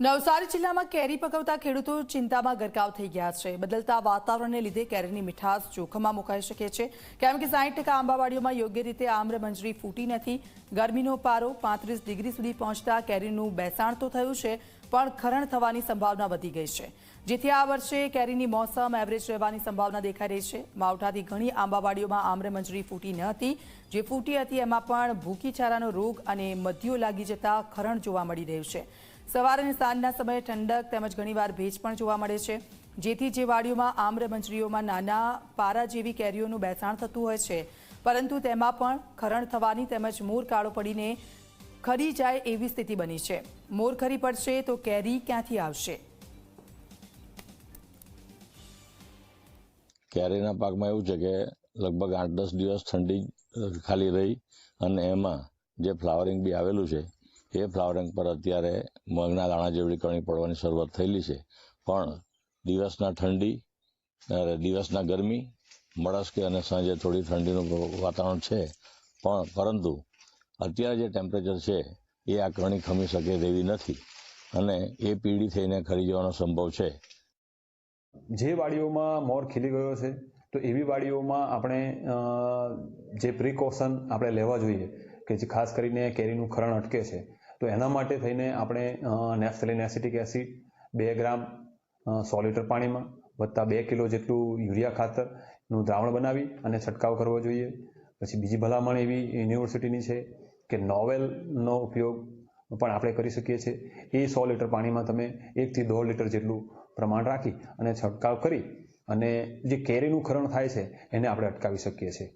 નવસારી જિલ્લામાં કેરી પકવતા ખેડૂતો ચિંતામાં ગરકાવ થઈ ગયા છે. બદલતા વાતાવરણને લીધે કેરીની મીઠાશ જોખમમાં મુકાઈ શકે છે. કેમ કે સાઠ ટકા આંબાવાડીઓમાં યોગ્ય રીતે આમ્ર મંજરી ફૂટી નથી. ગરમીનો પારો પાંત્રીસ ડિગ્રી સુધી પહોંચતા કેરીનું બેસાણ તો થયું છે, પણ ખરણ થવાની સંભાવના વધી ગઈ છે. જેથી આ વર્ષે કેરીની મોસમ એવરેજ રહેવાની સંભાવના દેખાઈ રહી છે. માવઠાથી ઘણી આંબાવાડીઓમાં આમ્રમંજરી ફૂટી ન હતી. જે ફૂટી હતી એમાં પણ ભૂખીચારાનો રોગ અને મધ્યો લાગી જતા ખરણ જોવા મળી રહ્યું છે. સવાર અને સાંજના સમયે ઠંડક તેમજ ઘણીવાર ભેજ પણ જોવા મળે છે. જેથી જે વાડીઓમાં આમ્રમંજરીઓમાં નાના પારા જેવી કેરીઓનું બેસાણ થતું હોય છે. પરંતુ તેમાં પણ ખરણ થવાની તેમજ મોર કાળો પડીને ખરી જાય એવી સ્થિતિ બની છે. મોર ખરી પડશે તો કેરી ક્યાંથી આવશે? કેરીના પાકમાં એવું છે કે લગભગ આઠ દસ દિવસ ઠંડી ખાલી રહી અને એમાં જે ફ્લાવરિંગ બી આવેલું છે એ ફ્લાવરિંગ પર અત્યારે મગના દાણા જેવડી કણી પડવાની શરૂઆત થયેલી છે. પણ દિવસના ઠંડી દિવસના ગરમી મળસ્કે અને સાંજે થોડી ઠંડીનું વાતાવરણ છે. પણ પરંતુ અત્યારે જે ટેમ્પરેચર છે, એ આ કણી ખમી શકે તેવી નથી અને એ પીળી થઈને ખરી જવાનો સંભવ છે. જે વાડીઓમાં મોર ખીલી ગયો છે, તો એવી વાડીઓમાં આપણે જે પ્રિકોશન આપણે લેવા જોઈએ, કે જે ખાસ કરીને કેરીનું ખરણ અટકે છે. તો એના માટે થઈને આપણે નેફ્થલિન એસિટિક એસિડ, બે ગ્રામ સો લીટર પાણીમાં, વત્તા બે કિલો જેટલું યુરિયા ખાતરનું દ્રાવણ બનાવી અને છંટકાવ કરવો જોઈએ. પછી બીજી ભલામણ એવી યુનિવર્સિટીની છે કે નોવેલનો ઉપયોગ પણ આપણે કરી શકીએ છીએ. એ સો લીટર પાણીમાં તમે એકથી દોઢ લીટર જેટલું પ્રમાણ રાખી અને છંટકાવ કરી અને જે કેરીનું ખરણ થાય છે એને આપણે અટકાવી શકીએ છીએ.